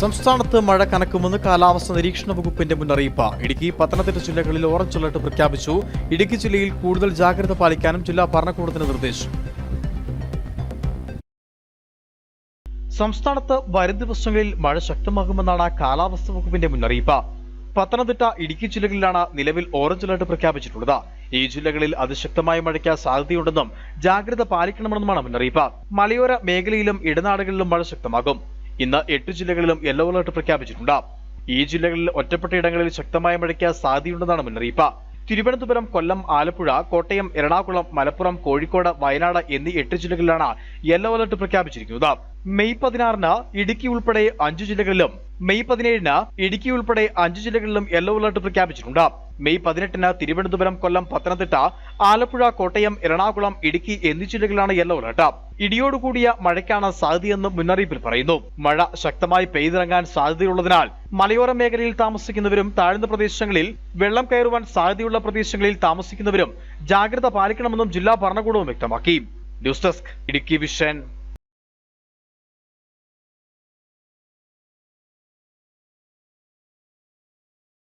സംസ്ഥാനത്ത് മഴ കനക്കുമെന്ന് കാലാവസ്ഥ നിരീക്ഷണ വകുപ്പിന്റെ മുന്നറിയിപ്പ്. ഇടുക്കി പത്തനംതിട്ട ജില്ലകളിൽ ഓറഞ്ച് അലർട്ട് പ്രഖ്യാപിച്ചു. ഇടുക്കി ജില്ലയിൽ കൂടുതൽ ജാഗ്രത പാലിക്കാനും ജില്ലാ ഭരണകൂടത്തിന് നിർദ്ദേശം. സംസ്ഥാനത്ത് വരും ദിവസങ്ങളിൽ മഴ ശക്തമാകുമെന്നാണ് കാലാവസ്ഥ വകുപ്പിന്റെ മുന്നറിയിപ്പ്. പത്തനംതിട്ട ഇടുക്കി ജില്ലകളിലാണ് നിലവിൽ ഓറഞ്ച് അലർട്ട് പ്രഖ്യാപിച്ചിട്ടുള്ളത്. ഈ ജില്ലകളിൽ അതിശക്തമായ മഴയ്ക്ക് സാധ്യതയുണ്ടെന്നും ജാഗ്രത പാലിക്കണമെന്നുമാണ് മുന്നറിയിപ്പ്. മലയോര മേഖലയിലും ഇടനാടുകളിലും മഴ ശക്തമാകും. ഇന്ന് എട്ട് ജില്ലകളിലും യെല്ലോ അലർട്ട് പ്രഖ്യാപിച്ചിട്ടുണ്ട്. ഈ ജില്ലകളിൽ ഒറ്റപ്പെട്ട ഇടങ്ങളിൽ ശക്തമായ മഴയ്ക്ക് സാധ്യതയുണ്ടെന്നാണ് മുന്നറിയിപ്പ്. തിരുവനന്തപുരം കൊല്ലം ആലപ്പുഴ കോട്ടയം എറണാകുളം മലപ്പുറം കോഴിക്കോട് വയനാട് എന്നീ എട്ട് ജില്ലകളിലാണ് യെല്ലോ അലർട്ട് പ്രഖ്യാപിച്ചിരിക്കുന്നത്. മെയ് പതിനാറിന് ഇടുക്കി ഉൾപ്പെടെ അഞ്ചു ജില്ലകളിലും മെയ് പതിനേഴിന് ഇടുക്കി ഉൾപ്പെടെ അഞ്ചു ജില്ലകളിലും യെല്ലോ അലർട്ട് പ്രഖ്യാപിച്ചിട്ടുണ്ട്. മെയ് പതിനെട്ടിന് തിരുവനന്തപുരം കൊല്ലം പത്തനംതിട്ട ആലപ്പുഴ കോട്ടയം എറണാകുളം ഇടുക്കി എന്നീ ജില്ലകളിലാണ് യെല്ലോ അലർട്ട്. ഇടിയോടുകൂടിയ മഴയ്ക്കാണ് സാധ്യതയെന്ന് മുന്നറിയിപ്പിൽ പറയുന്നു. മഴ ശക്തമായി പെയ്തിറങ്ങാൻ സാധ്യതയുള്ളതിനാൽ മലയോര മേഖലയിൽ താമസിക്കുന്നവരും താഴ്ന്ന പ്രദേശങ്ങളിൽ വെള്ളം കയറുവാൻ സാധ്യതയുള്ള പ്രദേശങ്ങളിൽ താമസിക്കുന്നവരും ജാഗ്രത പാലിക്കണമെന്നും ജില്ലാ ഭരണകൂടവും വ്യക്തമാക്കി. News desk Idukki vision.